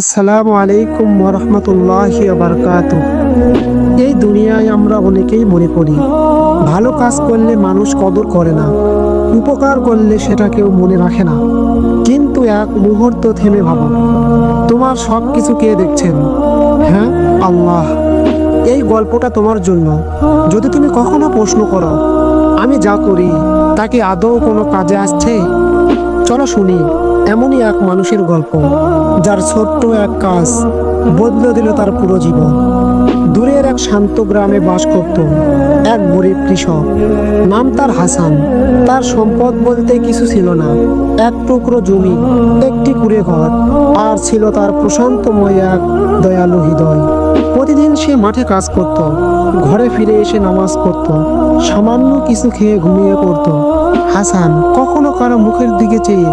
আসসালামু আলাইকুম ওরহমতুল্লাহ বারকাত। এই দুনিয়ায় আমরা অনেকেই মনে করি, ভালো কাজ করলে মানুষ কদর করে না, উপকার করলে সেটা কেউ মনে রাখে না। কিন্তু এক মুহূর্ত থেমে ভাবো, তোমার সব কিছু কে দেখছেন? হ্যাঁ আল্লাহ। এই গল্পটা তোমার জন্য। যদি তুমি কখনো প্রশ্ন করো, আমি যা করি, তাকে আদৌ কোনো কাজে আসছে? চলো শুনি, এমনই এক মানুষের গল্প, যার ছোট্ট এক কাজ বদলে দিল তার পুরো জীবন। দূরের এক শান্ত গ্রামে বাস করত এক গরিব কৃষক। নাম তার হাসান। তার সম্পদ বলতে কিছু ছিল না। এক টুকরো জমি, একটি কুড়ে ঘর আর ছিল তার প্রশান্তময় এক দয়ালু হৃদয়। প্রতিদিন সে মাঠে কাজ করত, ঘরে ফিরে এসে নামাজ পড়ত, সামান্য কিছু খেয়ে ঘুমিয়ে পড়তো। হাসান কখনো কারও মুখের দিকে চেয়ে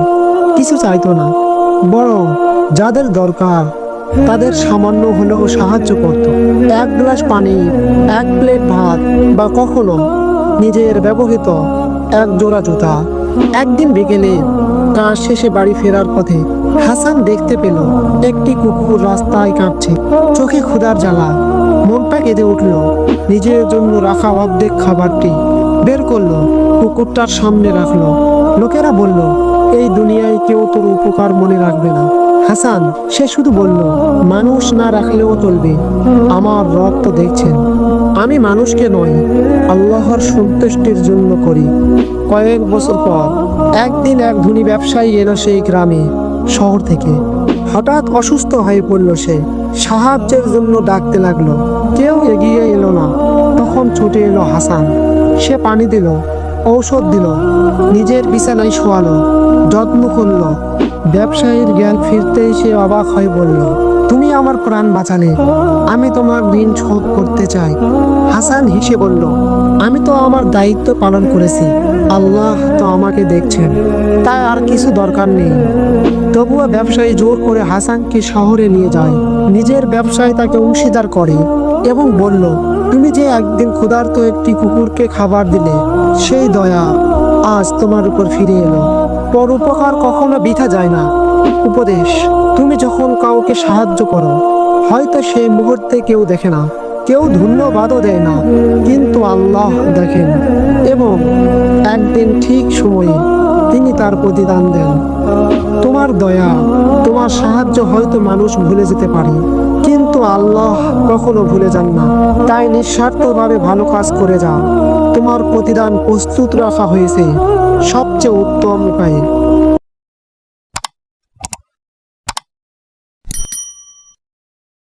কিছু চাইতো না, বরং যাদের দরকার, তাদের সামান্য হলেও সাহায্য করত। এক গ্লাস পানি, এক প্লেট ভাত, বা কখনো নিজের ব্যবহৃত এক জোড়া জুতা। একদিন বিকেলে কাজ শেষে বাড়ি ফেরার পথে হাসান দেখতে পেল, একটি কুকুর রাস্তায় কাঁপছে। চোখে ক্ষুধার জ্বালা। মনটা কেঁদে উঠল। নিজের জন্য রাখা অর্ধেক খাবারটি বের করল। কুকুরটার সামনে রাখল। লোকেরা বলল, এই দুনিয়ায় কেউ তোর উপকার মনে রাখবে না। হাসান, সে শুধু বলল, মানুষ না রাখলেও চলবে। আমার রব তো দেখছেন। আমি মানুষকে নয়, আল্লাহর সন্তুষ্টির জন্য করি। কয়েক বছর পর, একদিন এক ধনী ব্যবসায়ী এলো সেই গ্রামে। শহর থেকে। হঠাৎ অসুস্থ হয়ে পড়ল সে। সাহায্যের জন্য ডাকতে লাগল। কেউ এগিয়ে এলো না। তখন ছুটে এলো হাসান। সে পানি দিল, ঔষধ দিল, নিজের বিছানায় শোয়ালো, যত্ন করল। ব্যবসায়ীর জ্ঞান ফিরতেই সে অবাক হয়ে বলল, তুমি আমার প্রাণ বাঁচালে। আমি তোমার ঋণ শোধ করতে চাই। হাসান হেসে বলল, আমি তো আমার দায়িত্ব পালন করেছি। আল্লাহ তো আমাকে দেখছেন। তাই আর কিছু দরকার নেই। তবুও ব্যবসায়ী জোর করে হাসানকে শহরে নিয়ে যায়। নিজের ব্যবসায় তাকে অংশীদার করে এবং বলল, তুমি যে একদিন ক্ষুধার্ত একটি কুকুরকে খাবার দিলে, সেই দয়া আজ তোমার উপর ফিরে এলো। পর উপকার কখনো বৃথা যায় না। উপদেশ, তুমি যখন কাউকে সাহায্য করো, হয়তো সেই মুহূর্তে কেউ দেখে না, কেউ ধন্যবাদও দেয় না, কিন্তু আল্লাহ দেখেন এবং একদিন ঠিক সময়ে তিনি তার প্রতিদান দেন। তোমার দয়া, তোমার সাহায্য হয়তো মানুষ ভুলে যেতে পারে। কিন্তু আল্লাহ কখনো ভুলে যান না। তাই নিঃস্বার্থভাবে ভালো কাজ করে যাও। তোমার প্রতিদান প্রস্তুত রাখা হয়েছে। সবচেয়ে উত্তম উপায়ে।